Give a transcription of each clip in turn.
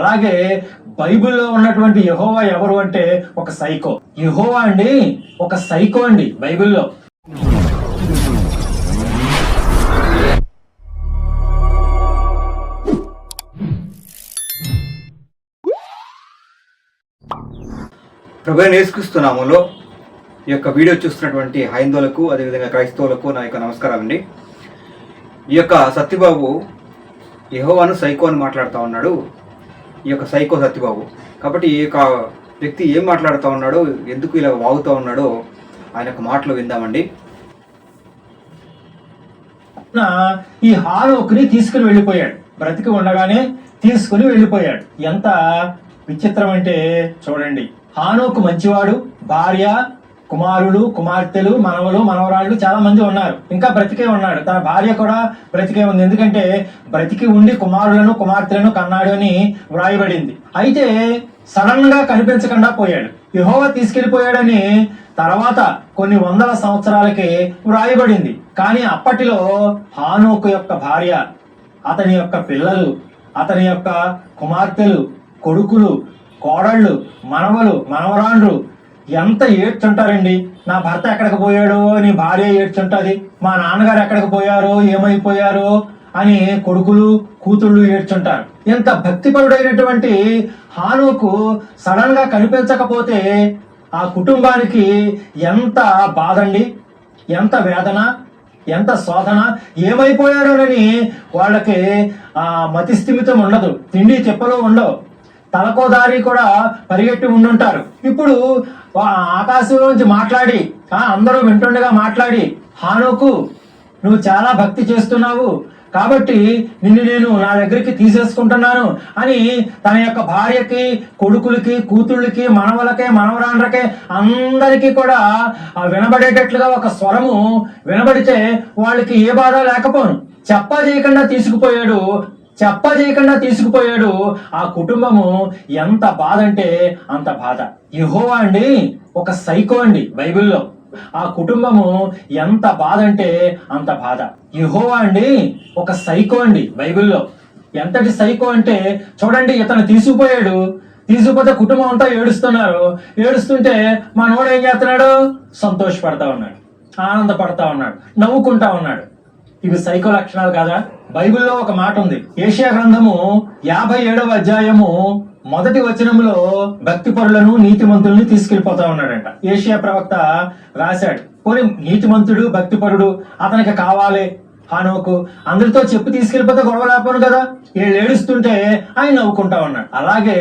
అలాగే బైబిల్లో ఉన్నటువంటి యహోవా ఎవరు అంటే ఒక సైకో. యహోవా అండి ఒక సైకో అండి బైబిల్లో. ప్రభు నేర్చుకుస్తున్నాములో ఈ యొక్క వీడియో చూస్తున్నటువంటి హైందవులకు అదేవిధంగా క్రైస్తవులకు నా యొక్క నమస్కారం అండి. ఈ యొక్క సత్యబాబు యహోవాను సైకో అని మాట్లాడుతూ ఉన్నాడు. ఈ యొక్క సైకో సత్యబాబు. కాబట్టి ఈ యొక్క వ్యక్తి ఏం మాట్లాడుతూ ఉన్నాడో ఎందుకు ఇలా వాగుతూ ఉన్నాడో ఆయన యొక్క మాటలు విందామండి. నా ఈ హానోకుని తీసుకుని వెళ్ళిపోయాడు. బ్రతికి ఉండగానే తీసుకుని వెళ్ళిపోయాడు. ఎంత విచిత్రం అంటే చూడండి. హానోకు మంచివాడు భార్య కుమారుడు కుమార్తెలు మనవలు మనవరాళ్ళు చాలా మంది ఉన్నారు. ఇంకా బ్రతికే ఉన్నాడు. తన భార్య కూడా బ్రతికే ఉంది. ఎందుకంటే బ్రతికి ఉండి కుమారులను కుమార్తెలను కన్నాడు అని వ్రాయబడింది. అయితే సడన్గా కనిపించకుండా పోయాడు. యహోవా తీసుకెళ్ళిపోయాడని తర్వాత కొన్ని వందల సంవత్సరాలకి వ్రాయబడింది. కానీ అప్పటిలో హానోకు యొక్క భార్య అతని యొక్క పిల్లలు అతని యొక్క కుమార్తెలు కొడుకులు కోడళ్ళు మనవలు మనవరాండ్రు ఎంత ఏడ్చుంటారండి? నా భర్త ఎక్కడికి పోయాడో అని భార్య ఏడ్చుంటది మా నాన్నగారు ఎక్కడికి పోయారో ఏమైపోయారో అని కొడుకులు కూతుళ్ళు ఏడ్చుంటారు. ఎంత భక్తిపరుడైనటువంటి హానుకు సడన్గా కనిపించకపోతే ఆ కుటుంబానికి ఎంత బాధండి ఎంత వేదన ఎంత శోధన ఏమైపోయారోనని వాళ్ళకి ఆ మతిస్థిమితం ఉండదు తిండి చెప్పలు ఉండవు. తలకో దారి కూడా పరిగెట్టి ఉండుంటారు. ఇప్పుడు ఆకాశంలోంచి మాట్లాడి అందరూ వింటుండగా మాట్లాడి హానుకు నువ్వు చాలా భక్తి చేస్తున్నావు. కాబట్టి నిన్ను నేను నా దగ్గరికి తీసేసుకుంటున్నాను అని తన యొక్క భార్యకి కొడుకులకి కూతుళ్ళకి మనవలకే మనవరాండ్రకే అందరికీ కూడా వినబడేటట్లుగా ఒక స్వరము వినబడితే వాళ్ళకి ఏ బాధ లేకపోను. చెప్పా చేయకుండా తీసుకుపోయాడు చెప్ప చేయకుండా తీసుకుపోయాడు. ఆ కుటుంబము ఎంత బాధ అంటే అంత బాధ. యహోవా అండి ఒక సైకో అండి బైబిల్లో. ఆ కుటుంబము ఎంత బాధ అంటే అంత బాధ. యహోవా అండి ఒక సైకో అండి బైబిల్లో. ఎంతటి సైకో అంటే చూడండి ఇతను తీసుకుపోయాడు. తీసుకుపోతే కుటుంబం అంతా ఏడుస్తున్నారు. ఏడుస్తుంటే మనోడు ఏం చేస్తున్నాడు? సంతోషపడతా ఉన్నాడు. ఆనందపడతా ఉన్నాడు. నవ్వుకుంటా ఉన్నాడు. ఇవి సైకో లక్షణాలు కాదా? బైబిల్లో ఒక మాట ఉంది. ఏషియా గ్రంథము యాభై ఏడవ అధ్యాయము మొదటి వచనంలో భక్తి పరులను నీతిమంతుల్ని తీసుకెళ్ళిపోతా ఉన్నాడంట. ఏషియా ప్రవక్త రాశాడు పోనీ నీతిమంతుడు భక్తిపరుడు అతనికి కావాలి హానోకు. అందరితో చెప్పి తీసుకెళ్ళిపోతే గొడవ లేకపోను కదా. వీళ్ళు ఏడుస్తుంటే ఆయన నవ్వుకుంటా ఉన్నాడు. అలాగే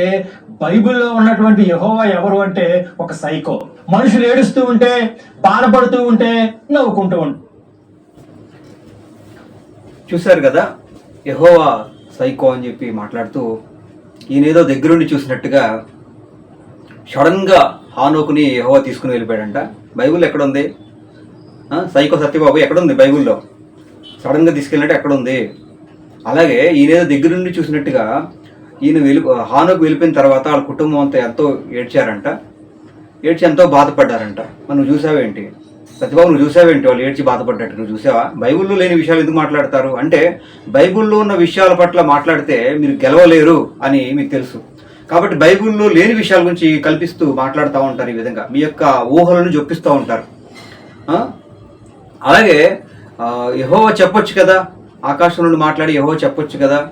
బైబిల్లో ఉన్నటువంటి యహోవా ఎవరు అంటే ఒక సైకో. మనుషులు ఏడుస్తూ ఉంటే బాధపడుతూ ఉంటే నవ్వుకుంటూ ఉంటారు. చూశారు కదా? యహోవా సైకో అని చెప్పి మాట్లాడుతూ ఈయనేదో దగ్గరుండి చూసినట్టుగా సడన్గా హానోకుని యహోవా తీసుకుని వెళ్ళిపోయాడంట. బైబుల్ ఎక్కడుంది? సైకో సత్యబాబు ఎక్కడుంది బైబుల్లో? సడన్గా తీసుకెళ్ళినట్టు ఎక్కడుంది? అలాగే ఈయనేదో దగ్గరుండి చూసినట్టుగా ఈయన వెళ్ళి హానోకు వెళ్ళిపోయిన తర్వాత వాళ్ళ కుటుంబం అంతా ఎంతో ఏడ్చారంట. ఏడ్చి ఎంతో బాధపడ్డారంట. మనం చూసావేంటి? సత్యబాబు నువ్వు చూసావేంటి? వాళ్ళు ఏడ్చి బాధపడ్డట్టు. నువ్వు చూసావా? బైబిల్లో లేని విషయాలు ఎందుకు మాట్లాడతారు? అంటే బైబిల్లో ఉన్న విషయాల పట్ల మాట్లాడితే మీరు గెలవలేరు అని మీకు తెలుసు. కాబట్టి బైబిల్లో లేని విషయాల గురించి కల్పిస్తూ మాట్లాడుతూ ఉంటారు ఈ విధంగా. మీ యొక్క ఊహలను జొప్పిస్తూ ఉంటారు. అలాగే యహోవ చెప్పొచ్చు కదా? ఆకాశం నుండి మాట్లాడి యహో చెప్పొచ్చు కదా?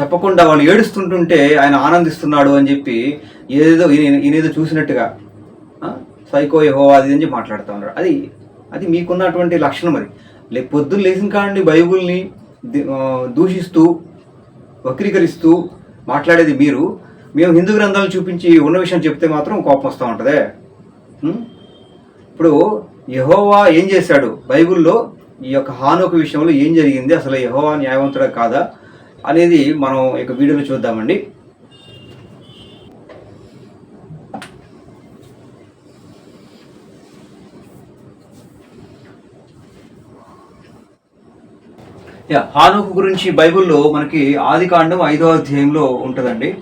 చెప్పకుండా వాళ్ళు ఏడుస్తుంటుంటే ఆయన ఆనందిస్తున్నాడు అని చెప్పి ఏదేదో ఈయన ఈయనేదో చూసినట్టుగా. సైకో యహో అది ఇది అని చెప్పి మాట్లాడుతూ ఉన్నారు. అది అది మీకున్నటువంటి లక్షణం అది. లే పొద్దున్న లేచిన కాడండి బైబుల్ని దూషిస్తూ వక్రీకరిస్తూ మాట్లాడేది మీరు. మేము హిందూ గ్రంథాలు చూపించి ఉన్న విషయం చెప్తే మాత్రం కోపం వస్తూ ఉంటుంది. ఇప్పుడు యహోవా ఏం చేశాడు? బైబిల్లో ఈ యొక్క హానుక విషయంలో ఏం జరిగింది? అసలు యహోవా న్యాయవంతుడా కాదా? అనేది మనం యొక్క వీడియోలో చూద్దామండి. హానోకు గురించి బైబిల్లో మనకి ఆది కాండం ఐదో అధ్యాయంలో ఉంటుందండి.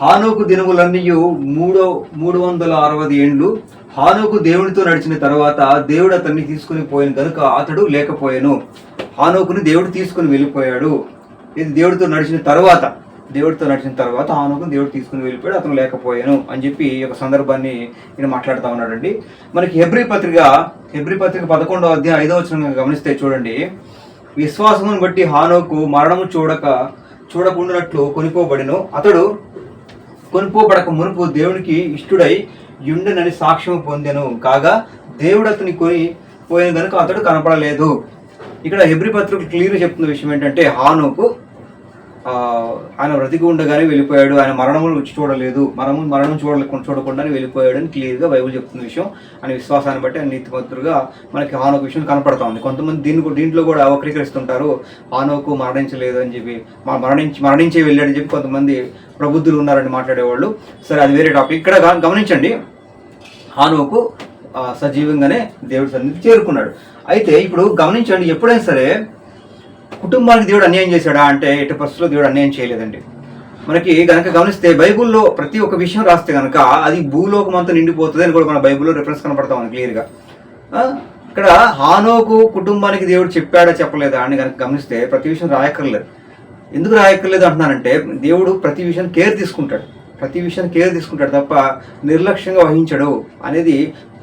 హానోకు దినములన్నీ మూడో మూడు వందల అరవై ఏండ్లు. హానోకు దేవునితో నడిచిన తర్వాత దేవుడు అతన్ని తీసుకుని పోయిన కనుక అతడు లేకపోయాను. హానోకుని దేవుడు తీసుకుని వెళ్ళిపోయాడు. ఇది దేవుడితో నడిచిన తర్వాత దేవుడితో నడిచిన తర్వాత హానుకుని దేవుడు తీసుకుని వెళ్ళిపోయాడు అతను లేకపోయాను అని చెప్పి ఈ యొక్క సందర్భాన్ని నేను మాట్లాడుతూ ఉన్నాడండి. మనకి హెబ్రి పత్రిక హెబ్రి పత్రిక పదకొండో అధ్యాయం ఐదో వచ్చిన గమనిస్తే చూడండి. విశ్వాసమును బట్టి హానోకు మరణము చూడక చూడకుండానట్లు కొనిపోబడెను అతడు కొనిపోబడక మునుపు దేవునికి ఇష్టుడై యుండనని సాక్ష్యం పొందెను. కాగా దేవుడు అతని కొని పోయిన కనుక అతడు కనపడలేదు. ఇక్కడ హెబ్రి పత్రిక క్లియర్ చెప్తున్న విషయం ఏంటంటే హానోకు ఆయన బ్రతికి ఉండగానే వెళ్ళిపోయాడు. ఆయన మరణములు రుచి చూడలేదు. మరణం మరణం చూడలేకుండా చూడకుండానే వెళ్ళిపోయాడు అని క్లియర్గా బైబుల్ చెప్తున్న విషయం అనే విశ్వాసాన్ని బట్టి ఆయన నీతిమంతుడుగా మనకి హానోకు విషయం కనపడతా ఉంది. కొంతమంది దీన్ని కూడా- దీంట్లో కూడా వక్రీకరిస్తుంటారు హానోకు మరణించలేదు అని చెప్పి మా మరణించి మరణించే వెళ్ళాడని చెప్పి కొంతమంది ప్రబుద్ధులు ఉన్నారని మాట్లాడేవాళ్ళు. సరే అది వేరే టాపిక్ ఇక్కడ గమనించండి. హానోకు సజీవంగానే దేవుడి సన్నిధి చేరుకున్నాడు. అయితే ఇప్పుడు గమనించండి ఎప్పుడైనా సరే కుటుంబానికి దేవుడు అన్యాయం చేశాడా అంటే ఎటు పరిస్థితుల్లో దేవుడు అన్యాయం చేయలేదండి. మనకి గనక గమనిస్తే బైబుల్లో ప్రతి ఒక్క విషయం రాస్తే గనక అది భూలోకం అంతా నిండిపోతుంది అని కూడా మన బైబిల్లో రిఫరెన్స్ కనపడతాం క్లియర్గా ఇక్కడ హానోకు కుటుంబానికి దేవుడు చెప్పాడా చెప్పలేదా అని కనుక గమనిస్తే ప్రతి విషయం రాయక్కర్లేదు. ఎందుకు రాయక్కర్లేదు అంటున్నానంటే దేవుడు ప్రతి విషయాన్ని కేర్ తీసుకుంటాడు. ప్రతి విషయాన్ని కేర్ తీసుకుంటాడు తప్ప నిర్లక్ష్యంగా వహించడు అనేది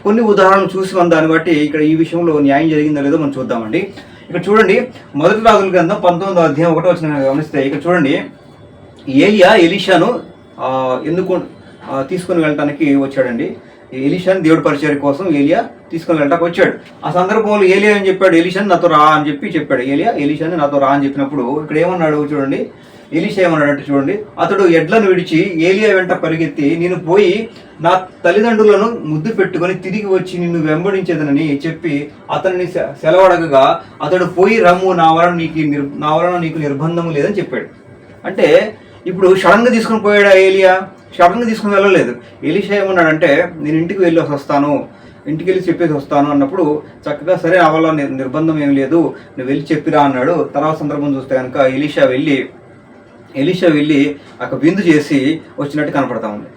కొన్ని ఉదాహరణలు చూసి మన దాన్ని బట్టి ఇక్కడ ఈ విషయంలో న్యాయం జరిగిందో లేదో మనం చూద్దామండి. ఇక్కడ చూడండి మొదటి రాజుల గ్రంథం పంతొమ్మిదో అధ్యాయం ఒకటో వచ్చిన గమనిస్తే ఇక్కడ చూడండి ఏలియా ఎలిషాను ఎందుకు తీసుకొని వెళ్ళటానికి వచ్చాడండి? ఈ దేవుడు దేవుడి పరిచయం కోసం ఏలియా తీసుకొని వెళ్ళటానికి వచ్చాడు. ఆ సందర్భంలో ఏలియా అని చెప్పాడు? ఎలీషాని నాతో రా అని చెప్పి చెప్పాడు. ఏలియా ఎలీషాని నాతో రా అని చెప్పినప్పుడు ఇక్కడ ఏమన్నాడు చూడండి? ఎలీషా ఏమన్నాడంటే చూడండి. అతడు ఎడ్లను విడిచి ఏలియా వెంట పరిగెత్తి నేను పోయి నా తల్లిదండ్రులను ముద్దు పెట్టుకొని తిరిగి వచ్చి నిన్ను వెంబడించేదనని చెప్పి అతనిని సె- సెలవడగగా అతడు పోయి రమ్ము నా వలన నీకు నిర్- నా వలన నీకు నిర్బంధము లేదని చెప్పాడు. అంటే ఇప్పుడు సడన్ తీసుకుని పోయాడా ఏలియా? సడన్ తీసుకుని వెళ్ళలేదు. ఎలీషా ఏమన్నాడంటే నేను ఇంటికి వెళ్ళి వస్తాను ఇంటికి వెళ్ళి చెప్పేసి వస్తాను అన్నప్పుడు చక్కగా సరే నా వల్ల నిర్బంధం ఏం లేదు నువ్వు వెళ్ళి చెప్పిరా అన్నాడు. తర్వాత సందర్భం చూస్తే కనుక ఎలీషా వెళ్ళి ఎలీషా వెళ్ళి అక్కడ విందు చేసి వచ్చినట్టు కనపడతా ఉంది.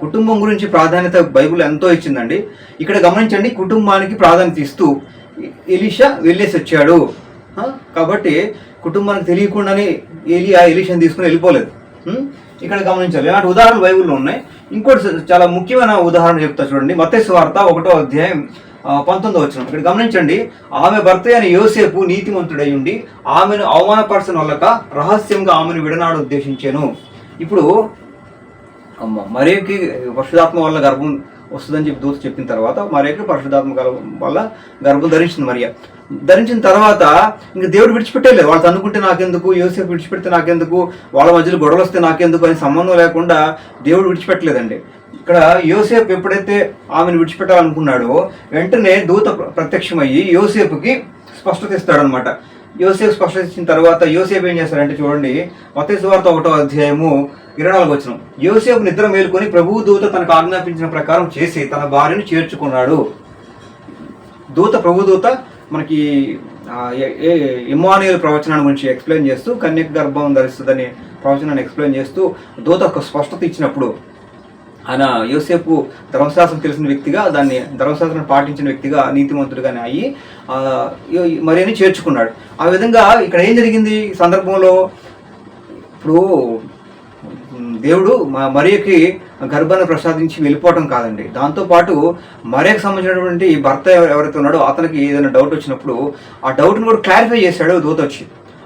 కుటుంబం గురించి ప్రాధాన్యత బైబిల్ ఎంతో ఇచ్చిందండి. ఇక్కడ గమనించండి కుటుంబానికి ప్రాధాన్యత ఇస్తూ ఎలీషా వెళ్ళేసి వచ్చాడు. కాబట్టి కుటుంబానికి తెలియకుండానే ఏలియా ఎలీషాని తీసుకుని వెళ్ళిపోలేదు. ఇక్కడ గమనించాలి. ఇలాంటి ఉదాహరణలు బైబిల్లో ఉన్నాయి. ఇంకోటి చాలా ముఖ్యమైన ఉదాహరణ చెప్తా చూడండి. మత్స్య వార్త ఒకటో అధ్యాయం పంతొమ్మిదో వచ్చిన ఇక్కడ గమనించండి ఆమె భర్త అయిన యోసేపు నీతిమంతుడై ఉండి ఆమెను అవమానపరచడం వల్లక రహస్యంగా ఆమెను విడనాడు ఉద్దేశించాను. ఇప్పుడు మరేకి పరిశుధాత్మ వల్ల గర్భం వస్తుందని చెప్పి దూత చెప్పిన తర్వాత మరేకి పరిశుధాత్మ వల్ల గర్భం ధరించింది మరియ. ధరించిన తర్వాత ఇంక దేవుడు విడిచిపెట్టలేదు వాళ్ళు అనుకుంటే నాకెందుకు? యోసేపు విడిచిపెడితే నాకెందుకు? వాళ్ళ మధ్యలో గొడవలు వస్తే నాకెందుకు? అని సంబంధం లేకుండా దేవుడు విడిచిపెట్టలేదండి. ఇక్కడ యోసేపు ఎప్పుడైతే ఆమెను విడిచిపెట్టాలనుకున్నాడో వెంటనే దూత ప్రత్యక్షమయ్యి యోసేపుకి స్పష్టత ఇస్తాడనమాట యోసేపు స్పష్టత ఇచ్చిన తర్వాత యోసేపు ఏం చేస్తాడంటే చూడండి మత సువార్త ఒకటో అధ్యాయము ఇరవై నాలుగు వచ్చిన యోసేపు నిద్ర మేలుకొని ప్రభువు దూత తనకు ఆజ్ఞాపించిన ప్రకారం చేసి తన భార్యను చేర్చుకున్నాడు. దూత ప్రభు దూత మనకి ఇమానుయల్ ఏ- ప్రవచనాన్ని గురించి ఎక్స్ప్లెయిన్ చేస్తూ కన్యక గర్భం ధరిస్తుందని ప్రవచనాన్ని ఎక్స్ప్లెయిన్ చేస్తూ దూత ఒక స్పష్టత ఇచ్చినప్పుడు ఆయన యోసేపు ధర్మశాస్త్రం తెలిసిన వ్యక్తిగా దాన్ని ధర్మశాస్త్రం పాటించిన వ్యక్తిగా నీతిమంతుడిగానే అయ్యి ఆ, చేర్చుకున్నాడు. ఆ విధంగా ఇక్కడ ఏం జరిగింది సందర్భంలో? ఇప్పుడు దేవుడు మ- మరియకి గర్భాన్ని ప్రసాదించి వెళ్ళిపోవటం కాదండి. దాంతోపాటు మరియకు సంబంధించినటువంటి భర్త ఎవరైతే ఉన్నాడో అతనికి ఏదైనా డౌట్ వచ్చినప్పుడు ఆ డౌట్ని కూడా క్లారిఫై చేశాడు దూత వచ్చి.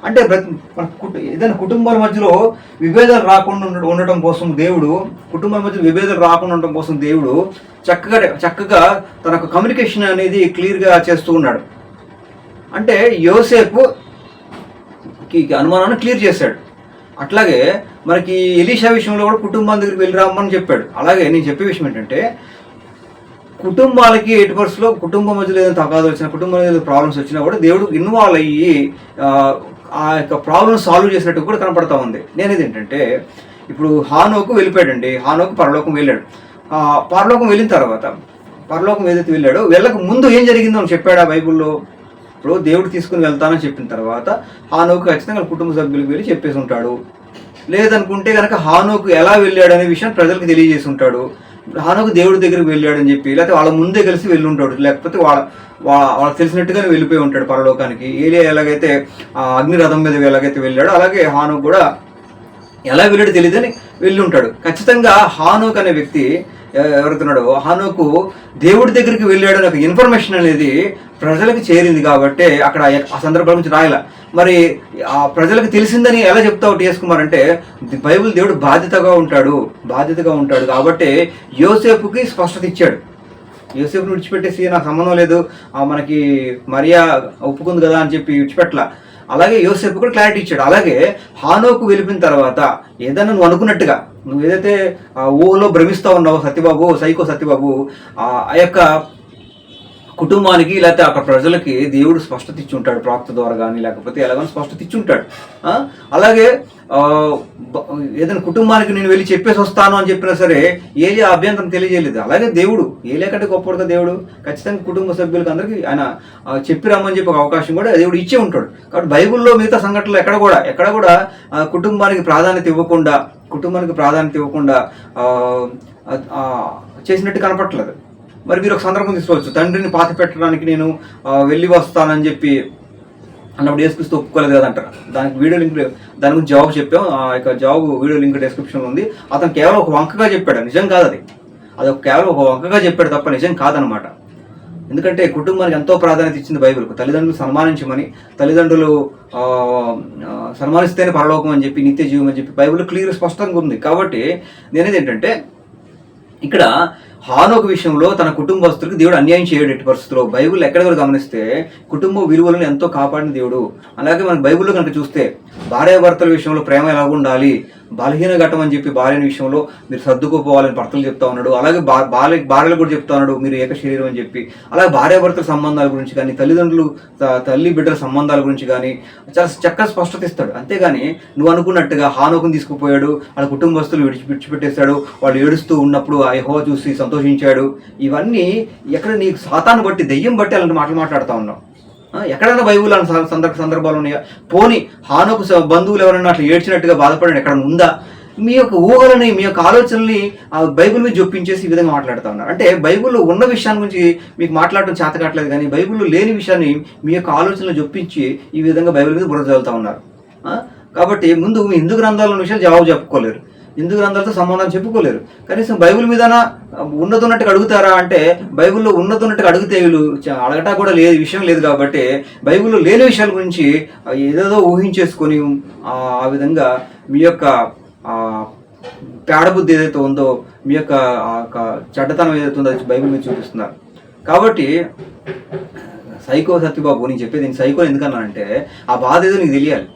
అంటే ప్రతి- మన కుటు ఏదైనా కుటుంబాల మధ్యలో విభేదాలు రాకుండా ఉండటం కోసం దేవుడు కుటుంబాల మధ్య విభేదాలు రాకుండా ఉండటం కోసం దేవుడు చక్కగా చక్కగా తన కమ్యూనికేషన్ అనేది క్లియర్గా చేస్తూ ఉన్నాడు. అంటే యోసేపు అనుమానాన్ని క్లియర్ చేశాడు. అట్లాగే మనకి ఎలీషా విషయంలో కూడా కుటుంబం దగ్గరికి వెళ్ళి రామని చెప్పాడు. అలాగే నేను చెప్పే విషయం ఏంటంటే కుటుంబాలకి ఎయిట్ పర్స్లో కుటుంబం మధ్యలో ఏదైనా తగాదు వచ్చినా కుటుంబం ఏదైనా ప్రాబ్లమ్స్ వచ్చినా కూడా దేవుడు ఇన్వాల్వ్ అయ్యి ఆ, యొక్క ప్రాబ్లమ్ సాల్వ్ చేసినట్టు కూడా కనపడతా ఉంది. నేను ఏంటంటే ఇప్పుడు హానోకు వెళ్ళిపోయాడండి. హానోకు పరలోకం వెళ్ళాడు. పరలోకం వెళ్ళిన తర్వాత పరలోకం ఏదైతే వెళ్ళాడో వెళ్ళక ముందు ఏం జరిగిందో అని చెప్పాడు ఆ బైబుల్లో? ఇప్పుడు దేవుడు తీసుకుని వెళ్తానని చెప్పిన తర్వాత హానోకు ఖచ్చితంగా వాళ్ళ కుటుంబ సభ్యులకు వెళ్ళి చెప్పేసి ఉంటాడు. లేదనుకుంటే కనుక హానోకు ఎలా వెళ్ళాడు అనే విషయం ప్రజలకు తెలియజేసి ఉంటాడు. హానోకు దేవుడి దగ్గరికి వెళ్ళాడని చెప్పి లేకపోతే వాళ్ళ ముందే కలిసి వెళ్ళి ఉంటాడు లేకపోతే వాళ్ళ వాళ్ళకి తెలిసినట్టుగానే వెళ్ళిపోయి ఉంటాడు పరలోకానికి. ఏలియా ఎలాగైతే ఆ అగ్ని రథం మీద ఎలాగైతే వెళ్ళాడో అలాగే హానోకు కూడా ఎలా వెళ్ళాడు తెలియదని వెళ్ళి ఉంటాడు ఖచ్చితంగా హానోక్ అనే వ్యక్తి ఎవరుతున్నాడు? హానోకు దేవుడి దగ్గరికి వెళ్ళాడు అనే ఒక ఇన్ఫర్మేషన్ అనేది ప్రజలకు చేరింది కాబట్టి అక్కడ ఆ సందర్భం నుంచి రాయల. మరి ఆ ప్రజలకు తెలిసిందని ఎలా చెప్తావు టిఎస్ కుమార్ అంటే బైబిల్ దేవుడు బాధ్యతగా ఉంటాడు బాధ్యతగా ఉంటాడు కాబట్టి యోసేపుకి స్పష్టత ఇచ్చాడు. యోసేపుని విడిచిపెట్టేసి నాకు సంబంధం లేదు ఆ మనకి మరియా ఒప్పుకుంది కదా అని చెప్పి విడిచిపెట్టలా. అలాగే యోసేపు కూడా క్లారిటీ ఇచ్చాడు. అలాగే హానోకు వెళ్ళిపోయిన తర్వాత ఏదైనా నువ్వు అనుకున్నట్టుగా నువ్వు ఏదైతే ఆ భ్రమిస్తూ భ్రమిస్తా ఉన్నావో సత్యబాబు సైకో సత్యబాబు ఆ ఆ యొక్క కుటుంబానికి లేకపోతే అక్కడ ప్రజలకి దేవుడు స్పష్టత ఇచ్చి ఉంటాడు ప్రాక్త ద్వారా కానీ లేకపోతే ఎలాగైనా స్పష్టత ఇచ్చి ఉంటాడు. అలాగే ఏదైనా కుటుంబానికి నేను వెళ్ళి చెప్పేసి వస్తాను అని చెప్పినా సరే ఏలి అభ్యంతరం తెలియజేయలేదు. అలాగే దేవుడు ఏలే కంటే గొప్పడుగా దేవుడు ఖచ్చితంగా కుటుంబ సభ్యులకి అందరికీ ఆయన చెప్పి రమ్మని చెప్పి ఒక అవకాశం కూడా దేవుడు ఇచ్చే ఉంటాడు. కాబట్టి బైబిల్లో మిగతా సంఘటనలు ఎక్కడ కూడా ఎక్కడ కూడా కుటుంబానికి ప్రాధాన్యత ఇవ్వకుండా కుటుంబానికి ప్రాధాన్యత ఇవ్వకుండా చేసినట్టు కనపట్లేదు మరి మీరు ఒక సందర్భం తీసుకోవచ్చు. తండ్రిని పాత పెట్టడానికి నేను వెళ్ళి వస్తానని చెప్పి అన్నప్పుడు యేసుక్రీస్తు ఒప్పుకోలేదు కదంటారు దానికి వీడియో లింక్ దాని గురించి జాబ్ చెప్పాం. ఆ యొక్క జాబ్ వీడియో లింక్ డిస్క్రిప్షన్లో ఉంది. అతను కేవలం ఒక వంకగా చెప్పాడు. నిజం కాదు అది. అది ఒక కేవలం ఒక వంకగా చెప్పాడు తప్ప నిజం కాదనమాట ఎందుకంటే కుటుంబానికి ఎంతో ప్రాధాన్యత ఇచ్చింది బైబిల్ తల్లిదండ్రులు సన్మానించమని తల్లిదండ్రులు సన్మానిస్తేనే పరలోకం అని చెప్పి నిత్య జీవం అని చెప్పి బైబిల్ క్లియర్ స్పష్టంగా ఉంది. కాబట్టి నేనేది ఏంటంటే ఇక్కడ హానోక విషయంలో తన కుటుంబస్తులకు దేవుడు అన్యాయం చేయడు ఎట్టి పరిస్థితుల్లో. బైబిల్ ఎక్కడ కూడా గమనిస్తే కుటుంబ విలువలను ఎంతో కాపాడిన దేవుడు. అలాగే మన బైబిల్లో కనుక చూస్తే భార్యాభర్తల విషయంలో ప్రేమ ఎలా ఉండాలి బలహీన ఘట్టం అని చెప్పి భార్యని విషయంలో మీరు సర్దుకుపోవాలని భర్తలు చెప్తా ఉన్నాడు. అలాగే బా భార్య భార్యలు కూడా చెప్తా ఉన్నాడు మీరు ఏక శరీరం అని చెప్పి. అలాగే భార్యాభర్తల సంబంధాల గురించి కానీ తల్లిదండ్రులు తల్లి బిడ్డల సంబంధాల గురించి కానీ చాలా చక్కగా స్పష్టత ఇస్తాడు. అంతేగాని నువ్వు అనుకున్నట్టుగా హానుకుని తీసుకుపోయాడు వాళ్ళ కుటుంబస్తులు విడిచి విడిచిపెట్టేశాడు వాళ్ళు ఏడుస్తూ ఉన్నప్పుడు ఆ యహో చూసి సంతోషించాడు. ఇవన్నీ ఎక్కడ నీకు సాతాను బట్టి దెయ్యం బట్టి అలాంటి మాటలు మాట్లాడుతూ ఉన్నావు. ఎక్కడైనా బైబుల్ సందర్భ సందర్భాలు ఉన్నాయా? పోని హానుకు స- బంధువులు ఎవరైనా అట్లా ఏడ్చినట్టుగా బాధపడిన ఎక్కడ ఉందా? మీ యొక్క ఊహలని మీ యొక్క ఆలోచనల్ని ఆ బైబిల్ మీద జొప్పించేసి ఈ విధంగా మాట్లాడుతూ ఉన్నారు. అంటే బైబిల్లో ఉన్న విషయాన్ని గురించి మీకు మాట్లాడటం చేత కావట్లేదు కానీ బైబిల్లో లేని విషయాన్ని మీ యొక్క ఆలోచనలు జొప్పించి ఈ విధంగా బైబిల్ మీద బుర్ర చదువుతూ ఉన్నారు. కాబట్టి ముందు మీ హిందూ గ్రంథాల విషయాలు జవాబు చెప్పుకోలేరు. హిందూ గ్రంథాలతో సంబంధం చెప్పుకోలేరు. కనీసం బైబిల్ మీద ఉన్నతున్నట్టుగా అడుగుతారా అంటే బైబిల్లో ఉన్నతున్నట్టుగా అడిగితే వీళ్ళు అడగటా కూడా లేదు విషయం లేదు కాబట్టి బైబిల్లో లేని విషయాల గురించి ఏదేదో ఊహించేసుకొని ఆ విధంగా మీ యొక్క పేడబుద్ధి ఏదైతే ఉందో మీ యొక్క ఆ యొక్క చెడ్డతనం ఏదైతే ఉందో అది బైబిల్ మీద చూపిస్తున్నారు. కాబట్టి సైకో సత్యబాబు నేను చెప్పేది నేను సైకో ఎందుకన్నానంటే ఆ బాధ ఏదో నీకు తెలియాలి.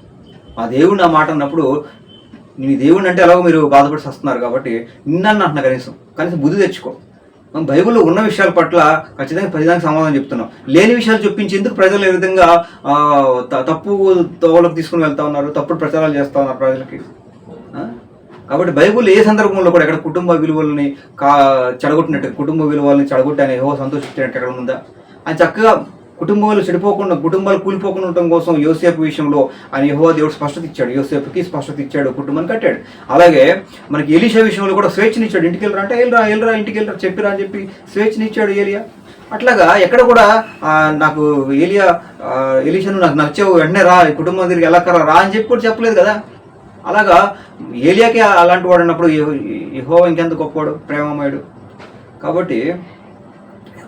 ఆ దేవుడు నా మాట అన్నప్పుడు నీ దేవుడిని అంటే ఎలాగో మీరు బాధపడి వస్తున్నారు కాబట్టి నిన్న అంటున్నా కనీసం. కనీసం బుద్ధి తెచ్చుకో. మనం బైబిల్లో ఉన్న విషయాల పట్ల ఖచ్చితంగా ప్రజలకు సమాధానం చెప్తున్నాం. లేని విషయాలు చూపించేందుకు ఎందుకు ప్రజలు ఏ విధంగా త- తప్పు తోవలకు తీసుకుని వెళ్తా ఉన్నారు తప్పుడు ప్రచారాలు చేస్తా ఉన్నారు ప్రజలకి? కాబట్టి బైబిల్ ఏ సందర్భంలో కూడా ఎక్కడ కుటుంబ విలువలని కా చెడగొట్టినట్టు కుటుంబ విలువలని చెడగొట్టి ఆయన ఏవో సంతోషించినట్టు ఎక్కడ ఉందా? ఆయన చక్కగా కుటుంబాలు చెడిపోకుండా కుటుంబాలు కూలిపోకుండా ఉండటం కోసం యోసేపు విషయంలో ఆయన యహోవా దేవుడు స్పష్టత ఇచ్చాడు. యోసేపుకి స్పష్టత ఇచ్చాడు కుటుంబాన్ని కట్టాడు. అలాగే మనకి ఎలీషా విషయంలో కూడా స్వేచ్ఛని ఇచ్చాడు ఇంటికి వెళ్ళరా అంటే వెళ్ళరా వెళ్ళరా ఇంటికి వెళ్ళరా చెప్పిరా అని చెప్పి స్వేచ్ఛని ఇచ్చాడు ఏలియా. అట్లాగా ఎక్కడ కూడా నాకు ఏలియా ఎలిషను నాకు నచ్చావు వెంటనే రా కుటుంబం దగ్గరికి వెళ్ళకరా రా అని చెప్పి కూడా చెప్పలేదు కదా. అలాగా ఏలియాకే అలాంటి వాడు అన్నప్పుడు యహో ఇంకెంత గొప్పవాడు ప్రేమమయుడు. కాబట్టి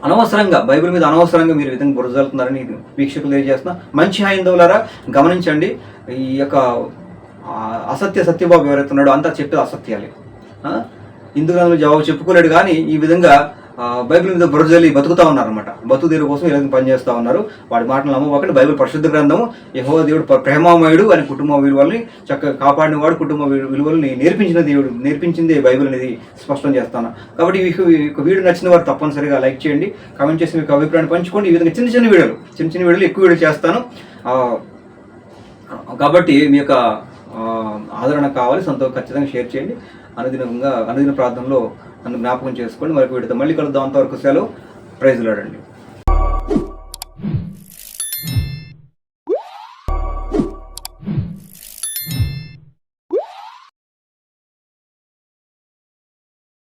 అనవసరంగా బైబిల్ మీద అనవసరంగా మీరు విధంగా బురజలుతున్నారని వీక్షకులు తెలియజేస్తున్నా మంచి హైందవులారా గమనించండి ఈ యొక్క అసత్య సత్యబాబు ఎవరైతే ఉన్నాడో అంతా చెప్పేది అసత్యాలే ఆ? హిందూ గ్రంథంలో జవాబు చెప్పుకోలేడు కానీ ఈ విధంగా బైబిల్ మీద బురజలి బతుకుతా ఉన్నారన్నమాట. బతుకు తీరు కోసం ఇలా పనిచేస్తూ పనిచేస్తా ఉన్నారు. వాడి మాటలు నమ్మకండి బైబిల్ పరిశుద్ధ గ్రంథము. యహో దేవుడు ప్రేమామయుడు అని కుటుంబ విలువల్ని చక్కగా కాపాడిన వాడు కుటుంబ విలువల్ని నేర్పించిన దేవుడు నేర్పించింది బైబిల్ అనేది స్పష్టం చేస్తాను. కాబట్టి ఈ వీడియో నచ్చిన వారు తప్పనిసరిగా లైక్ చేయండి. కామెంట్ చేసి మీకు అభిప్రాయాన్ని పంచుకోండి. ఈ విధంగా చిన్న చిన్న వీడియోలు చిన్న చిన్న వీడియోలు ఎక్కువ వీడియో చేస్తాను. కాబట్టి మీ యొక్క ఆదరణ కావాలి. సొంత ఖచ్చితంగా షేర్ చేయండి. అనుదినంగా అనుదిన ప్రార్థనలో నన్ను జ్ఞాపకం చేసుకోండి. మరొక వీడితో మళ్ళీ కలుద్దాం. అంతవరకు సెలవు. ప్రైజ్లాడండి